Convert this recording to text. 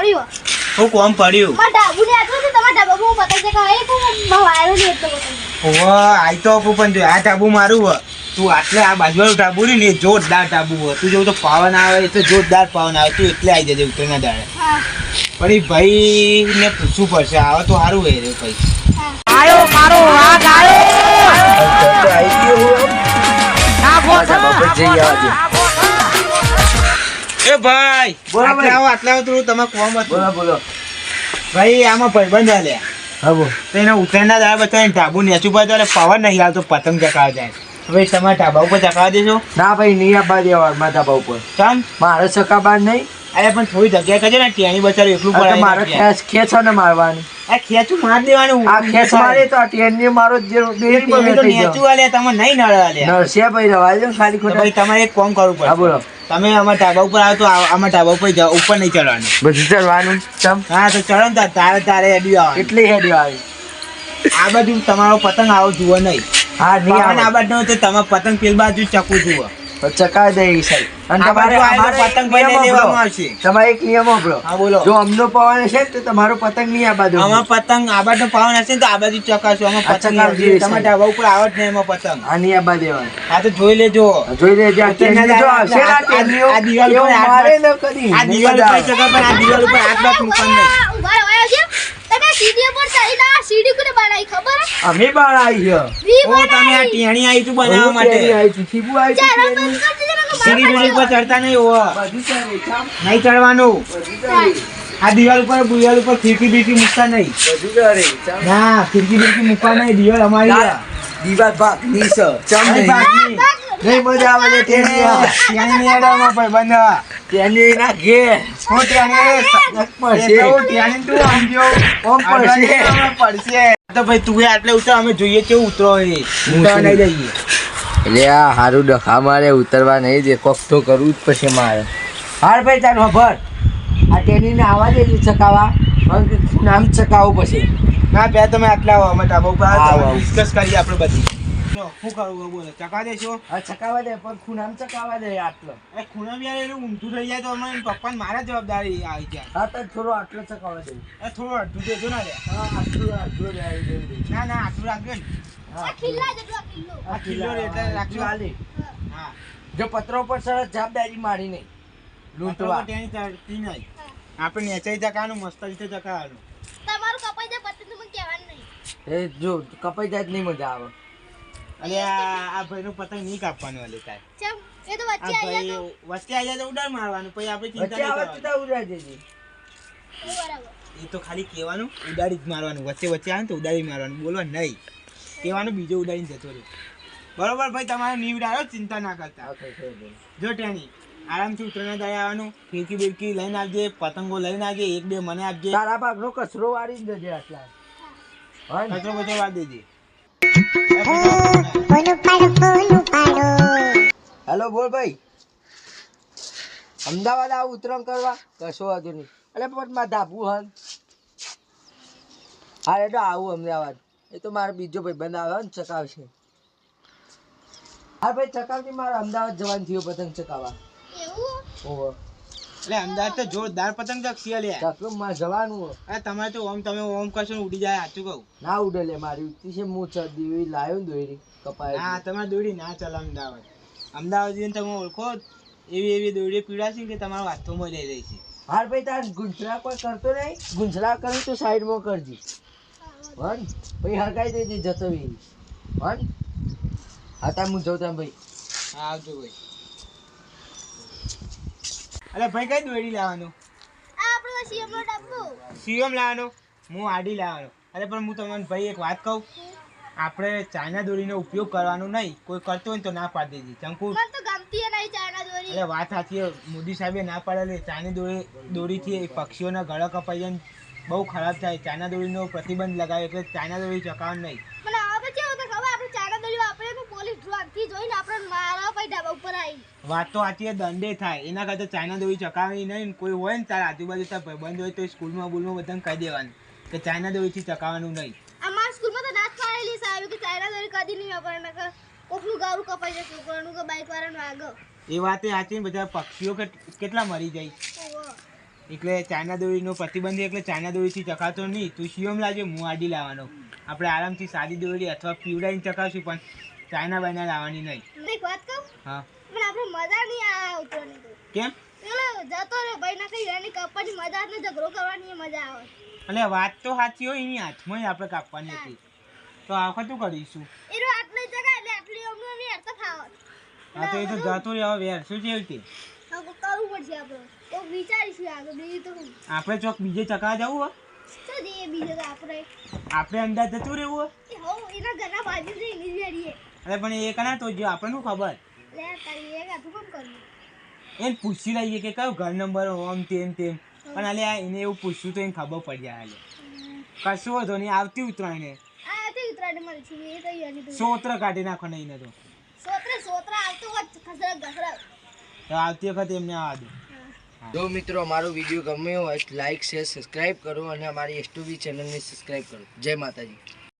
પડ્યું. હું કોમ પડ્યું. મારા ડાબુ ને આટલું છે તમારા ડાબા બહુ પતંગ છે કહે હું વાયરો ને એટલો પતંગ ઓ આઈ તો આપું પણ જો આ ટાબુ મારું હો તું આટલે આ બાજુવાળું ટાબુ ને જોરદાર ટાબુ હ તું જેવું તો પાવન આવે એ તો જોરદાર પાવન આવે તું એટલે આવી જજે ઉત્તરના દાડે. હા. પણ એ ભાઈ ને પૂછવું પડશે આવે તો સારું હોય રે ભાઈ. હા. બોલ ભાઈ બોલો આટલે ભાઈ. આવો આટલા આવો થોડું તમે કોમ હતું બોલો બોલો. ભાઈ આમાં ભાઈબંધ હાલ્યા હા બોલ. તો એના ઉત્તરના દાડે બતાવીને ઢાબુ નેચું પાછું એટલે પવન નહીં આવતો પતંગ ચકાવા જાય. હવે તમારે ઢાબા ઉપર ચકાવા દેશો ના ભાઈ નહીં આપવા દેવા મારા ઢાબા ઉપર. ચાલ. મારે ચકાબાર નહીં. અરે પણ થોડી જગ્યા કરજો ને ટેણી બચારું એટલું પડાવી મારે ખેંચ ખેંચો ને મારવાની. આ ખેંચું માર દેવાનું. આ ખેંચ મારે તો આ મારો જે બેરી તમે પર તો થઈ નેચું જાઓ. આલ્યા તમે નહીં નળ આલ્યા નરસિંહ ભાઈ રવા ખાલી ખોટા. ભાઈ તમારે એક કામ કરવું પડે બોલો. તમે અમારા ઢાબા ઉપર આવો તો ઢાબા ઉપર જાઓ ઉપર નહીં ચડવાનું. બધું ચડવાનું હા તો ચડો ને તારે તારે એડી આવે કેટલી હેડી આવે? આ બાજુ તમારો પતંગ આવો જુઓ નહીં. હા નહીં આ બાજુ તમે પતંગ પેલ બાજુ ચકું જુઓ. ચકાવી દે એ અને તમારે આવેલો પતંગ ભાઈને લેવામાં આવશે. તમારે એક નિયમ આપણો હા બોલો. જો અમનો પવન હશે તો તમારો પતંગ નહીં આ બાજુ આમાં પતંગ આ બાજુ પવન હશે ને તો આ બાજુ ચકાશું આમાં પતંગ આવશે. તમારે તમારા ઉપર આવત નહીં એમાં પતંગ. આ નહીં તો જોઈ લેજો. જોઈ લેજો આ જો આવશે આ આ- ટેનનીઓ, આ દિવાલ પર મારે ન કદી. આ દિવાલ ઉપર ચકા પણ આ દિવાલ ઉપર હાથ બાથ મૂકવાનું નહીં આ ઊભા રહો આવજો તમે સીડી પર ચડીને સીડી કોને બનાવી ખબર? અમે બનાવી છે. ઓ તમે આ ટેણી આવી છું બનાવવા માટે. ટેણી આવી છું, શીબુ આવી છું, ને સીડી બીડી ઉપર ચડતા નહીં ચામ, નહીં ચડવાનું. આ દિવાલ ઉપર દિવાલ ઉપર ખીડકી બીડકી મૂકતા નહીં. ના ખીડકી બીડકી મૂકવા નહીં દિવાલ અમારી ના, દિવાલ ભાગની છે, ચમ નહીં. નહીં. મજા આવે છે તેની નહીં અડાવવામાં ભાઈબંધ. ટેની ના ઘેર. હું ટેણી પડશે. એ તો સમજો. ઓમ પડશે. પડશે. તો ભાઈ તું આટલે ઉતર અમે જોઈએ કેવું ઉતરો એ ઉતરવા નહીં જઈએ એટલે આ હારું ડખા મારે ઉતરવા નહીં દે કોક તો કરવું જ પછી મારે હાર ભાઈ તાર ખબર આ ટેનીને આવા દે ચકાવા નામ ચકાવું પછી ના બે તમે આટલા આવો અમે ઢાબા ઉપર. ડિસ્કસ કરીએ આપણે બધી શું કરવું બોલો ચકા દેશો હા ચકાવા દે પણ ખૂણામ ચકાવા દે આટલો. એ ખૂણા યાર એનું ઊંધું થઈ જાય તો અમારે પપ્પાને મારા જવાબદારી આવી જાય. હા તો થોડો આટલો ચકાવા દે. એ થોડું અડધું દેજો ના હા આટલું આટલું દે. ના ના આટલું રાખજો ને. આ ખિલ્લા જેટલો આ કિલ્લો એટલે રાખજો. હાલી. હા. જો પત્રો પર સરસ જવાબદારી મારી નહીં લૂંટવા ચડતી નહીં. આપણે નેચાઈ ચકાનું મસ્ત રીતે ચકાવાનું તમારું કપાઈ જાય કહેવાનું નહીં. એ જો કપાઈ જાય જ નહીં મજા આવે. અને આ આ ભાઈનું પતંગ નહીં કાપવાનું અલે ચમ એ તો આ વચ્ચે આવી જાય ભાઈ વચ્ચે આવી જાય તો ઉડાડ મારવાનું પછી આપણે ચિંતા નહીં કરવાની. ઉડા દેજે બરાબર. એ તો ખાલી કહેવાનું ઉડાડી જ મારવાનું. વચ્ચે વચ્ચે આવે ને તો ઉડાડી મારવાનું. બોલવાનું નહીં. કહેવાનું બીજો ઉડાડીને જતો રહ્યો. બરોબર ભાઈ તમારે નહીં ઉડાડો ચિંતા ના કરતા. જો ટેની આરામથી ઉતરણા દાડે આવવાનું. ફીરકી બિરકી લઈને આવજે પતંગો લઈને આવજે એક બે મને આપજે. તારા ભાગનો કચરો વાળી જ દેજે આટલા. હા. ને? હેલો બોલ ભાઈ. અમદાવાદ આવું ઉતરણ કરવા? કશો વાંધો નહીં. એટલે પણ મારે ધાબુ હન. હા એટલે આવું અમદાવાદ. એ તો મારો બીજો ભાઈ બંધ આવે ને ચકાવશે. હા ભાઈ ચકાવતી મારે અમદાવાદ જવાનું થયું પતંગ ચકાવવા. ઓહો. એટલે અમદાવાદ તો જોરદાર પતંગ ચકસી લે. ચકલું માં જવાનું હોય. અરે તમારે તો ઓમ તમે ઓમ કરશો ને ઉડી જાય સાચું કહું. ના ઉડે લે મારી ઉડતી છે હું ચડી લાવ્યો ને દોરી ના હા તમારે દોરી ના ચાલે અમદાવાદ. અમદાવાદ તમે ઓળખો એવી એવી દોરી પીડાશે કે તમારા હાથોમાં લઈ રહી છે. હાર ભાઈ તાર ગુંજરા કોઈ કરતો નહીં? ગુંજરા કરી તો સાઈડમાં કરજી. વન. ભાઈ હરકાઈ દેજે જતો વી વન. હા તાર હું જઉં તાર ભાઈ. હા આવજો ભાઈ. અરે ભાઈ કઈ દોડી લાવવાનું? આપણો સીએમ નો ડબ્બો. સીએમ લાવવાનો? હું આડી લાવવાનો. અરે પણ હું તમને ભાઈ એક વાત કહું. આપણે ચાઇના દોરીનો ઉપયોગ કરવાનો નહીં. કોઈ કરતો હોય તો ના પાડી દેજે. ચંકુ મને તો ગમતી નહીં ચાઇના દોરી. એટલે વાત સાચી મોદી સાહેબે ના પાડેલી. ચાઇની દોરી દોરીથી પક્ષીઓના ગળા કપાઈ જાય બહુ ખરાબ થાય. ચાઇના દોરીનો પ્રતિબંધ લગાવ્યો એટલે ચાઇના દોરી ચકાવવાનું નહીં મને આ પછી એવું તો ખબર આપણે ચાઇના દોરી વાપરીએ તો પોલીસ જોઈને આપણે મારા પછી ઢાબા ઉપર આવી વાત તો સાચી દંડે થાય. એના કરતા ચાઇના દોરી ચકાવી નહીં કોઈ હોય ને તારા આજુબાજુ તારા ભાઈબંધ હોય તો સ્કૂલમાં બુલમાં બધાને કહી દેવાનું કે ચાઇના દોરીથી ચકાવવાનું નહીં. અમારા સ્કૂલમાં તો દાંત પાડેલી સાહેબ કે ચાઇના દોરી કદી નહીં વાપરવાના કે કોકનું ગારું કપાઈ જશે કોકનું કે બાઈક વાળાનું આગળ. એ વાતે સાચી ને બધા પક્ષીઓ કેટલા મરી જાય. એટલે ચાઇના દોરીનો પ્રતિબંધ એટલે ચાઇના દોરીથી ચકાતો નહીં. તું શિયમ લાવજે હું આડી લાવવાનો. આપણે આરામથી સાદી દોરી અથવા પીવડાઈને ચકાવશું પણ ચાઇના બાયના લાવવાની નહીં. એક વાત કહું? હા. પણ આપણે મજા નહીં આવે ઉતરવાની તો. કેમ? એટલે જતો રહ્યો ભાઈ ના કઈ એની કપવાની મજા ને ઝઘડો કરવાની મજા આવે. એટલે વાત તો સાચી હોય એની હાથમાં આપણે કાપવાની હતી. તો આ વખત શું કરીશું? એનો આટલી જગા એટલે આટલી અમને વેર તો ખાવા. હા તો એ તો જતો રહેવા વેર. શું છે તે હવે કરવું પડશે આપણે. તો વિચારીશું આગળ બીજું તો આપણે ચોક બીજે ચકા જવું હોય? તો જઈએ બીજે તો આપણે. આપણે અંદાજ જતું રહેવું હોય? હો એના ઘરના બાજુ જઈને જ વેરીએ અરે પણ એ કના તો જો આપણને શું ખબર? એને પૂછી લઈએ કે કયો ઘર નંબર ઓમ તેમ તેમ. પણ અલે આ એને એવું પૂછ્યું તો એને ખબર પડી જાય હાલે. કશું વાંધો નહીં આવતી ઉતરાયણે સોત્ર કાઢી નાખો ને એને તો. સોત્રે સોત્રા આવતો વખતે એમને આવવા દો. જો મિત્રો અમારો વીડિયો ગમ્યો હોય લાઈક શેર સબસ્ક્રાઈબ કરો અને અમારી એસ ટુ ચેનલને સબસ્ક્રાઈબ કરો. જય માતાજી.